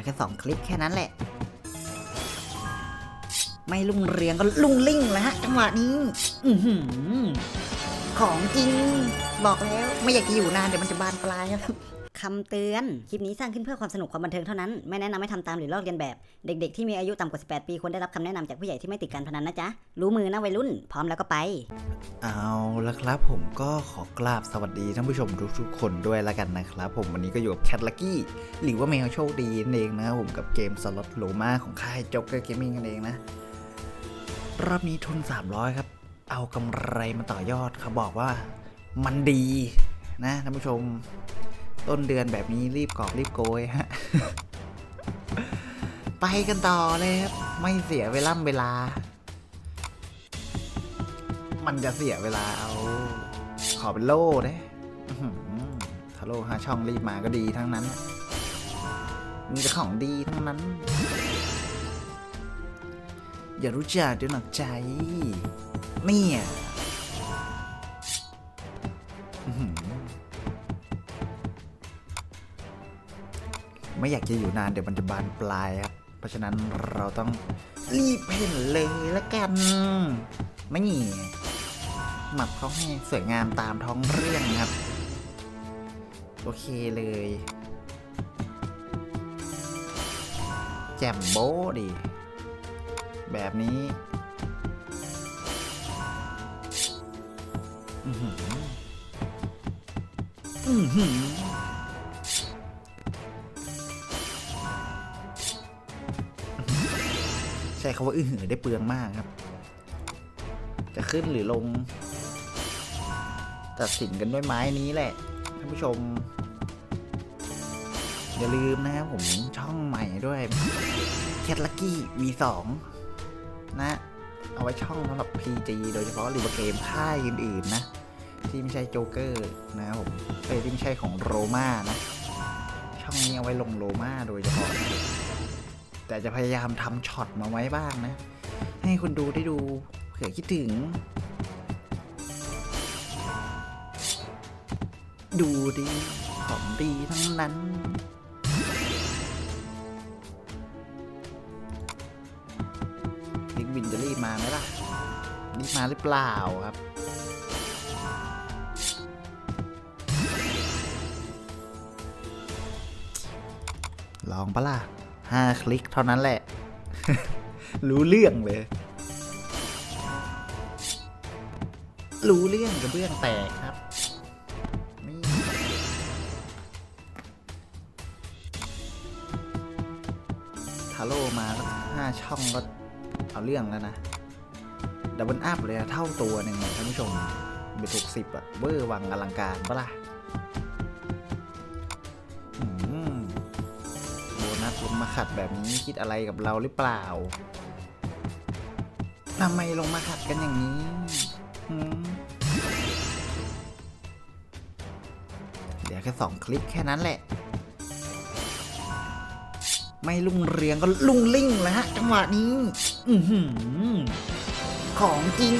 อแค่สองคลิปแค่นั้นแหละ ไม่ลุ่งเรืองก็ลุ่งลิ่งแล้วฮะจังหวะนี้ อืของจริง บอกแล้วไม่อยากจะอยู่นานเดี๋ยวมันจะบานปลายครับ คำเตือน คลิปนี้สร้างขึ้นเพื่อความสนุกความบันเทิงเท่านั้น ไม่แนะนำให้ทำตามหรือลอกเลียนแบบ เด็กๆ ที่มีอายุต่ำกว่า 18 ปีควรได้รับคำแนะนำจากผู้ใหญ่ที่ไม่ติดการพนันนะจ๊ะ รู้มือนะวัยรุ่น พร้อมแล้วก็ไป เอาละครับผมก็ขอกราบสวัสดีท่านผู้ชมทุกๆคนด้วยละกันนะครับผมวันนี้ก็อยู่กับแคทลักกี้หรือว่าแมวโชคดีนั่นเองนะครับผมกับเกมสล็อตโลมาของค่ายจ็อกเกอร์เกมมิ่งกันเองนะรอบนี้ทุน 300 ครับ เอากำไรมาต่อยอดเขาบอกว่ามันดีนะท่านผู้ชม ต้นเดือนแบบนี้รีบกอบรีบโกยฮะ ไปกันต่อเลยครับ ไม่เสียเวล่ำเวลา มันจะเสียเวลาเอา ขอเป็นโล่เด้ถ้าโล่หาช่องรีบมาก็ดีทั้งนั้น มีแต่ของดีทั้งนั้น อย่ารู้จักเดี๋ยวหนักใจ เนี่ย ไม่อยากจะอยู่นานเดี๋ยวมันจะบานปลายครับ เพราะฉะนั้นเราต้องรีบเห็นเลยละกันไม่นี่หมับเขาให้สวยงามตามท้องเรื่องครับ โอเคเลย แจ่มโบ้ดิ แบบนี้อือหืออือหือ ใช้คำว่าอื้อหือได้เปลืองมากครับ จะขึ้นหรือลง ตัดสินกันด้วยไม้นี้แหละท่านผู้ชม อย่าลืมนะครับผมช่องใหม่ด้วยแคทลักกี้ V2 นะ เอาไว้ช่องสำหรับ PG โดยเฉพาะหรือว่าเกมค่ายอื่นๆนะ ที่ไม่ใช่โจ๊กเกอร์นะครับผมเอ้ยที่ไม่ใช่ของโรมานะ ช่องนี้เอาไว้ลงโรมาโดยเฉพาะ แต่จะพยายามทำช็อตมาไว้บ้างนะ ให้คนดูได้ดูเผื่อคิดถึง ดูดีของดีทั้งนั้น ลิกวินจะรีบมาไหมล่ะ รีบมาหรือเปล่าครับลองปะล่ะ ห้าคลิกเท่านั้นแหละ รู้เรื่องเลย รู้เรื่องกระเบื้องแตกครับทาโร่มาสักห้าช่องก็เอาเรื่องแล้วนะ ดับเบิลอัพเลยอะเท่าตัวหนึ่งเนี่ยท่านผู้ชมเบ็ดหกสิบอะเวอร์วังอลังการปะล่ะ โบนัสลงมาขัดแบบนี้คิดอะไรกับเราหรือเปล่าทำไมลงมาขัดกันอย่างนี้เดี๋ยวแค่สองคลิปแค่นั้นแหละ ไม่ลุ่งเรืองก็ลุ่งลิ่งแล้วฮะจังหวะนี้ อืของจริง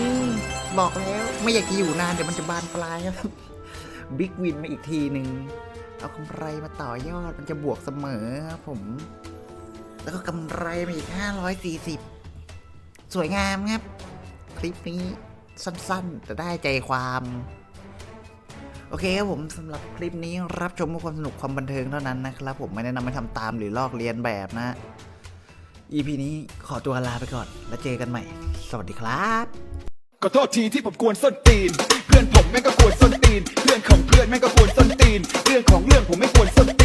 บอกแล้ว ไม่อยากจะอยู่นานเดี๋ยวมันจะบานปลายครับ บิ๊กวินมาอีกทีหนึ่ง เอากำไรมาต่อยอดมันจะบวกเสมอครับผม แล้วก็กำไรมาอีก 540 สวยงามครับ คลิปนี้สั้นๆ แต่ได้ใจความ โอเคครับผมสำหรับคลิปนี้รับชมเพื่อความสนุกความบันเทิงเท่านั้นนะครับ ผมไม่แนะนำให้ทำตามหรือลอกเลียนแบบนะ EP นี้ขอตัวลาไปก่อน แล้วเจอกันใหม่ สวัสดีครับขอโทษทีที่ผมกวนส้นตีน เพื่อนผม แม่งก็ควรส้นตีนเรื่องของเพื่อนแม่งก็ควรส้นตีน เรื่องของเรื่องผมไม่ควรส้น